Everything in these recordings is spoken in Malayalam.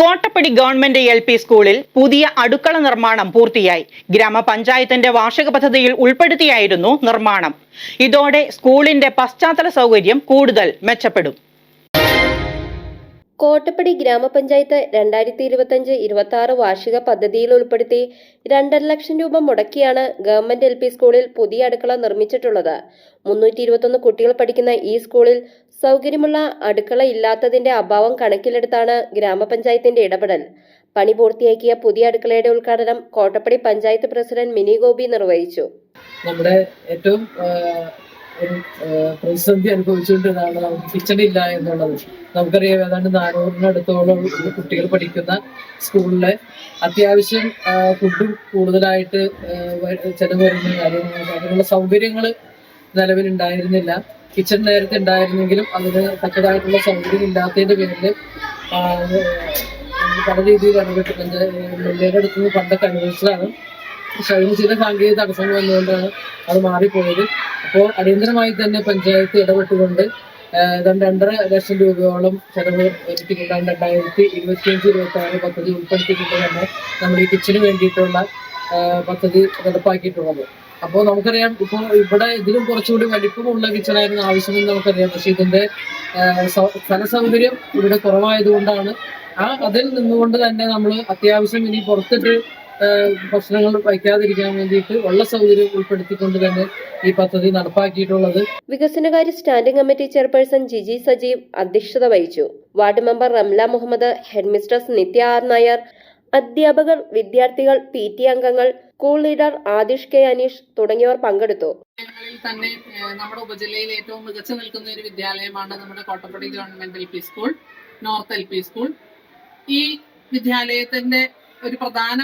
കോട്ടപ്പടി ഗവൺമെന്റ് എൽ പി സ്കൂളിൽ പുതിയ അടുക്കള നിർമ്മാണം പൂർത്തിയായി. ഗ്രാമപഞ്ചായത്തിന്റെ വാർഷിക പദ്ധതിയിൽ ഉൾപ്പെടുത്തിയായിരുന്നു നിർമ്മാണം. ഇതോടെ സ്കൂളിന്റെ പശ്ചാത്തല സൗകര്യം കൂടുതൽ മെച്ചപ്പെടും. കോട്ടപ്പടി ഗ്രാമപഞ്ചായത്ത് രണ്ടായിരത്തി ഇരുപത്തഞ്ച് ഇരുപത്തി ആറ് വാർഷിക പദ്ധതിയിൽ ഉൾപ്പെടുത്തി രണ്ടര ലക്ഷം രൂപ മുടക്കിയാണ് ഗവൺമെന്റ് എൽ പി സ്കൂളിൽ പുതിയ അടുക്കള നിർമ്മിച്ചിട്ടുള്ളത്. മുന്നൂറ്റി ഇരുപത്തൊന്ന് കുട്ടികൾ പഠിക്കുന്ന ഈ സ്കൂളിൽ സൗകര്യമുള്ള അടുക്കള ഇല്ലാത്തതിന്റെ അഭാവം കണക്കിലെടുത്താണ് ഗ്രാമപഞ്ചായത്തിന്റെ ഇടപെടൽ. പണി പൂർത്തിയാക്കിയ പുതിയ അടുക്കളയുടെ ഉദ്ഘാടനം കോട്ടപ്പടി പഞ്ചായത്ത് പ്രസിഡന്റ് മിനി ഗോപി നിർവഹിച്ചു. നമ്മുടെ ഏറ്റവും പ്രതിസന്ധി അനുഭവിച്ചുകൊണ്ടിരുന്നതാണ് നമുക്ക് കിച്ചൺ ഇല്ല എന്നുള്ളത്. നമുക്കറിയാം ഏതാണ്ട് നാനൂറിനടുത്തോളം കുട്ടികൾ പഠിക്കുന്ന സ്കൂളിലെ അത്യാവശ്യം ഫുഡും കൂടുതലായിട്ട് ചെലവ് വരുന്ന കാര്യങ്ങൾ അതിനുള്ള സൗകര്യങ്ങൾ നിലവിലുണ്ടായിരുന്നില്ല. കിച്ചൺ നേരത്തെ ഉണ്ടായിരുന്നെങ്കിലും അതിന് തക്കതായിട്ടുള്ള സൗകര്യം ഇല്ലാത്തതിന്റെ പേരിൽ പല രീതിയിൽ ഇടപെട്ടിട്ടുണ്ട്. പഞ്ചായത്ത് അടുത്ത് നിന്ന് പണ്ടൊക്കെ അനുഭവിച്ചതാണ് പക്ഷെ അതിന് ചില സാങ്കേതിക തടസ്സങ്ങൾ വന്നുകൊണ്ടാണ് അത് മാറിപ്പോയത്. അപ്പോൾ അടിയന്തരമായി തന്നെ പഞ്ചായത്ത് ഇടപെട്ടുകൊണ്ട് ഏതാണ്ട് രണ്ടര ലക്ഷം രൂപയോളം ചെലവ് വരുത്തിക്കൊണ്ടാണ് രണ്ടായിരത്തി ഇരുപത്തിയഞ്ച് ഇരുപത്തി ആറ് പദ്ധതി ഉൾപ്പെടുത്തിക്കൊണ്ട് തന്നെ നമ്മൾ ഈ കിച്ചന് വേണ്ടിയിട്ടുള്ള പദ്ധതി നടപ്പാക്കിയിട്ടുള്ളത്. അപ്പോൾ നമുക്കറിയാം ഇപ്പൊ ഇവിടെ ഇതിലും കുറച്ചുകൂടി വലിപ്പമുള്ള കിച്ചണായിരുന്നു ആവശ്യമെന്ന് നമുക്കറിയാം. പക്ഷെ ഇതിന്റെ സ്ഥലസൗകര്യം ഇവിടെ കുറവായതുകൊണ്ടാണ്. ആ അതിൽ നിന്നുകൊണ്ട് തന്നെ നമ്മൾ അത്യാവശ്യം ഇനി പുറത്തിട്ട് ഭക്ഷണങ്ങൾ വയ്ക്കാതിരിക്കാൻ വേണ്ടിയിട്ട് ഉള്ള സൗകര്യം ഉൾപ്പെടുത്തിക്കൊണ്ട് തന്നെ ഈ പദ്ധതി നടപ്പാക്കിയിട്ടുള്ളത്. വികസനകാര്യ standing committee chairperson Jiji Sajeev അധ്യക്ഷത വഹിച്ചു. Ward member Ramla Muhammad headmistress Nithya R Nair അധ്യാപകർ വിദ്യാർത്ഥികൾ പി ടി അംഗങ്ങൾ school leader Adish K Aneesh തുടങ്ങിയവർ പങ്കെടുത്തു. തന്നെ നമ്മുടെ ഉപജില്ലയിൽ ഏറ്റവും മികച്ചു നിൽക്കുന്ന ഒരു വിദ്യാലയമാണ് നമ്മുടെ Kottappadi government L P school north L P school. ഈ വിദ്യാലയത്തിന്റെ ഒരു പ്രധാന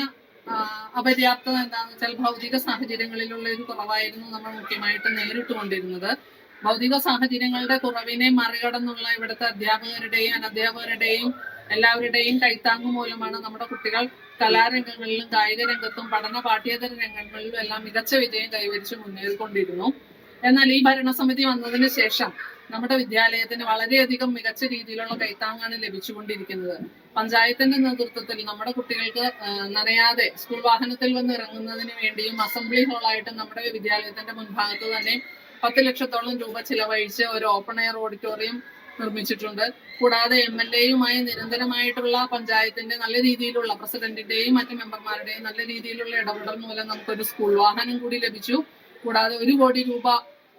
അപര്യാപ്തത എന്താണെന്ന് വെച്ചാൽ ഭൗതിക സാഹചര്യങ്ങളിലുള്ള ഒരു കുറവായിരുന്നു നമ്മൾ മുഖ്യമായിട്ട് നേരിട്ടുകൊണ്ടിരുന്നത് ഭൗതിക സാഹചര്യങ്ങളുടെ കുറവിനെ മറികടന്നുള്ള ഇവിടുത്തെ അധ്യാപകരുടെയും അനധ്യാപകരുടെയും എല്ലാവരുടെയും കൈത്താങ്ങ് മൂലമാണ് നമ്മുടെ കുട്ടികൾ കലാരംഗങ്ങളിലും കായിക രംഗത്തും പഠന പാഠ്യേതര രംഗങ്ങളിലും എല്ലാം മികച്ച വിജയം കൈവരിച്ച് മുന്നേറിക്കൊണ്ടിരുന്നു. എന്നാൽ ഈ ഭരണസമിതി വന്നതിന് ശേഷം നമ്മുടെ വിദ്യാലയത്തിന് വളരെയധികം മികച്ച രീതിയിലുള്ള കൈത്താങ്ങാണ് ലഭിച്ചുകൊണ്ടിരിക്കുന്നത്. പഞ്ചായത്തിന്റെ നേതൃത്വത്തിൽ നമ്മുടെ കുട്ടികൾക്ക് നനയാതെ സ്കൂൾ വാഹനത്തിൽ വന്ന് ഇറങ്ങുന്നതിന് വേണ്ടിയും അസംബ്ലി ഹാളായിട്ട് നമ്മുടെ വിദ്യാലയത്തിന്റെ മുൻഭാഗത്ത് തന്നെ പത്ത് ലക്ഷത്തോളം രൂപ ചിലവഴിച്ച് ഒരു ഓപ്പൺ എയർ ഓഡിറ്റോറിയം നിർമ്മിച്ചിട്ടുണ്ട് കൂടാതെ എം എൽ എയുമായി നിരന്തരമായിട്ടുള്ള പഞ്ചായത്തിന്റെ നല്ല രീതിയിലുള്ള പ്രസിഡന്റിന്റെയും മറ്റു മെമ്പർമാരുടെയും നല്ല രീതിയിലുള്ള ഇടപെടൽ മൂലം നമുക്കൊരു സ്കൂൾ വാഹനം കൂടി ലഭിച്ചു കൂടാതെ ഒരു കോടി രൂപ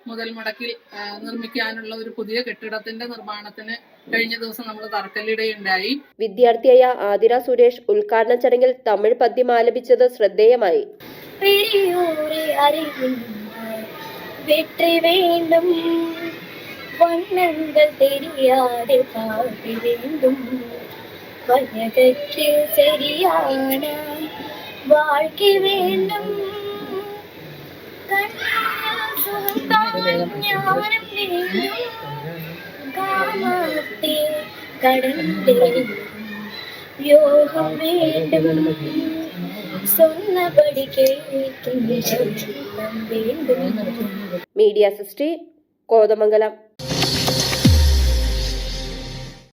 മുതൽ മുടക്കിൽ ആ, നിർമ്മിക്കാനുള്ള ഒരു പുതിയ കെട്ടിടത്തിന്റെ നിർമ്മാണത്തിന് കഴിഞ്ഞ ദിവസം നമ്മൾ തറക്കല്ലിടുകയുണ്ടായി വിദ്യാർത്ഥിയായ ആതിര സുരേഷ് ഉദ്ഘാടന ചടങ്ങിൽ തമിഴ് പദ്യം ആലപിച്ചത് ശ്രദ്ധേയമായി பெரியோரை அறிகின்றார் வெற்றி வேண்டும் வண்ணங்கள் தெரியாது பாடி வேண்டும் வயதற்கு சரியான வாழ்க்கை வேண்டும் கண்ணீரில் சுகந்தாம் ஞானம் வேண்டும் காமத்தை கடந்தே யோகம் வேண்டும் சொன்னபடி கேட்கின்ற உள்ளம் வேண்டும் മീഡിയ സിസ്റ്റി കോതമംഗലം